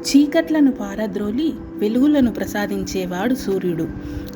చీకట్లను పారద్రోలి వెలుగులను ప్రసాదించేవాడు సూర్యుడు.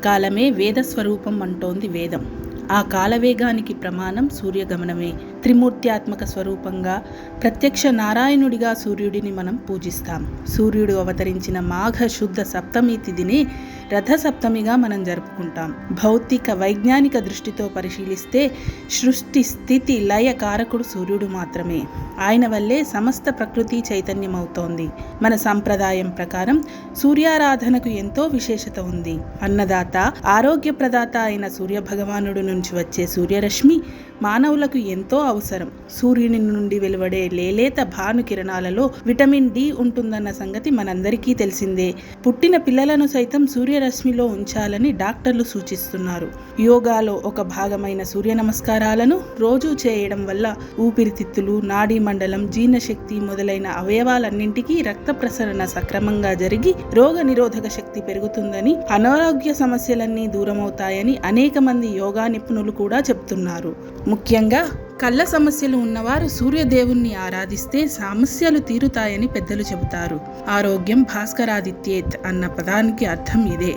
కాలమే వేద స్వరూపం అంటోంది వేదం. ఆ కాలవేగానికి ప్రమాణం సూర్యగమనమే. త్రిమూర్త్యాత్మక స్వరూపంగా ప్రత్యక్ష నారాయణుడిగా సూర్యుడిని మనం పూజిస్తాం. సూర్యుడు అవతరించిన మాఘ శుద్ధ సప్తమి తిథినే రథ సప్తమిగా మనం జరుపుకుంటాం. భౌతిక వైజ్ఞానిక దృష్టితో పరిశీలిస్తే సృష్టి స్థితి లయ కారకుడు సూర్యుడు మాత్రమే. ఆయన వల్లే సమస్త ప్రకృతి చైతన్యమవుతోంది. మన సంప్రదాయం ప్రకారం సూర్యారాధనకు ఎంతో విశేషత ఉంది. అన్నదాత ఆరోగ్య ప్రదాత అయిన సూర్య భగవానుడు నుంచి వచ్చే సూర్యరశ్మి మానవులకు ఎంతో అవసరం. సూర్యుని నుండి వెలువడే లేలేత భాను కిరణాలలో విటమిన్ డి ఉంటుందన్న సంగతి మనందరికీ తెలిసిందే. పుట్టిన పిల్లలను సైతం సూర్యరశ్మిలో ఉంచాలని డాక్టర్లు సూచిస్తున్నారు. యోగాలో ఒక భాగమైన సూర్య నమస్కారాలను రోజు చేయడం వల్ల ఊపిరితిత్తులు నాడీ మండలం జీర్ణశక్తి మొదలైన అవయవాలన్నింటికీ రక్త ప్రసరణ సక్రమంగా జరిగి రోగ నిరోధక శక్తి పెరుగుతుందని అనారోగ్య సమస్యలన్నీ దూరమవుతాయని అనేక మంది యోగా నిపుణులు కూడా చెప్తున్నారు. ముఖ్యంగా కళ్ళ సమస్యలు ఉన్నవారు సూర్యదేవుణ్ణి ఆరాధిస్తే సమస్యలు తీరుతాయని పెద్దలు చెబుతారు. ఆరోగ్యం భాస్కరాదిత్యేత్ అన్న పదానికి అర్థం ఇదే.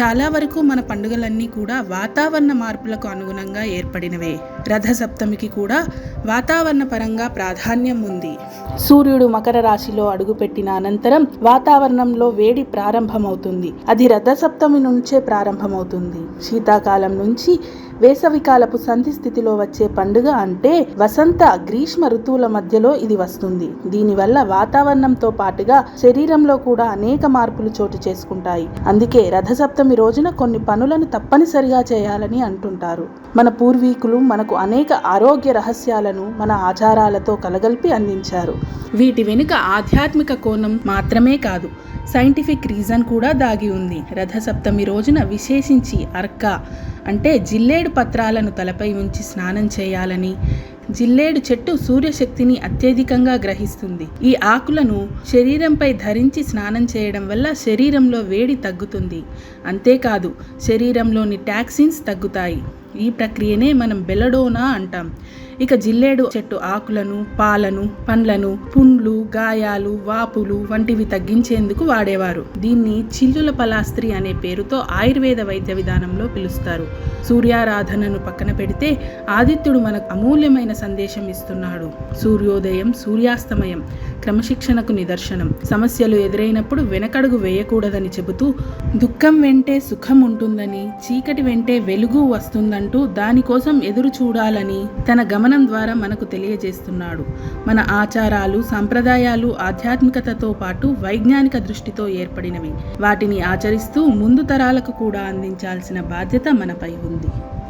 చాలా వరకు మన పండుగలన్నీ కూడా వాతావరణ మార్పులకు అనుగుణంగా ఏర్పడినవే. రథ సప్తమికి కూడా వాతావరణ పరంగా ప్రాధాన్యం ఉంది. సూర్యుడు మకర రాశిలో అడుగుపెట్టిన అనంతరం వాతావరణంలో వేడి ప్రారంభమవుతుంది. అది రథ సప్తమి నుంచే ప్రారంభమవుతుంది. శీతాకాలం నుంచి వేసవికాలపు సంధి స్థితిలో వచ్చే పండుగ అంటే వసంత గ్రీష్మ ఋతువుల మధ్యలో ఇది వస్తుంది. దీనివల్ల వాతావరణంతో పాటుగా శరీరంలో కూడా అనేక మార్పులు చోటు చేసుకుంటాయి. అందుకే రథసప్తమి రోజున కొన్ని పనులను తప్పనిసరిగా చేయాలని అంటుంటారు. మన పూర్వీకులు మనకు అనేక ఆరోగ్య రహస్యాలను మన ఆచారాలతో కలగలిపి అందించారు. వీటి వెనుక ఆధ్యాత్మిక కోణం మాత్రమే కాదు సైంటిఫిక్ రీజన్ కూడా దాగి ఉంది. రథసప్తమి రోజున విశేషించి అర్క అంటే జిల్లేడు పత్రాలను తలపై ఉంచి స్నానం చేయాలని జిల్లేడు చెట్టు సూర్యశక్తిని అత్యధికంగా గ్రహిస్తుంది. ఈ ఆకులను శరీరంపై ధరించి స్నానం చేయడం వల్ల శరీరంలో వేడి తగ్గుతుంది. అంతేకాదు శరీరంలోని టాక్సిన్స్ తగ్గుతాయి. ఈ ప్రక్రియనే మనం బెలడోనా అంటాం. ఇక జిల్లేడు చెట్టు ఆకులను పాలను పండ్లను పుండ్లు గాయాలు వాపులు వంటివి తగ్గించేందుకు వాడేవారు. దీన్ని చిల్లుల పలాస్త్రి అనే పేరుతో ఆయుర్వేద వైద్య విధానంలో పిలుస్తారు. సూర్యారాధనను పక్కన పెడితే ఆదిత్యుడు మనకు అమూల్యమైన సందేశం ఇస్తున్నాడు. సూర్యోదయం సూర్యాస్తమయం క్రమశిక్షణకు నిదర్శనం. సమస్యలు ఎదురైనప్పుడు వెనకడుగు వేయకూడదని చెబుతూ దుఃఖం వెంటే సుఖం ఉంటుందని చీకటి వెంటే వెలుగు వస్తుందంటూ దానికోసం ఎదురు చూడాలని తన గమన ద్వారా మనకు తెలియజేస్తున్నాడు. మన ఆచారాలు సంప్రదాయాలు ఆధ్యాత్మికతతో పాటు వైజ్ఞానిక దృష్టితో ఏర్పడినవి. వాటిని ఆచరిస్తూ ముందు తరాలకు కూడా అందించాల్సిన బాధ్యత మనపై ఉంది.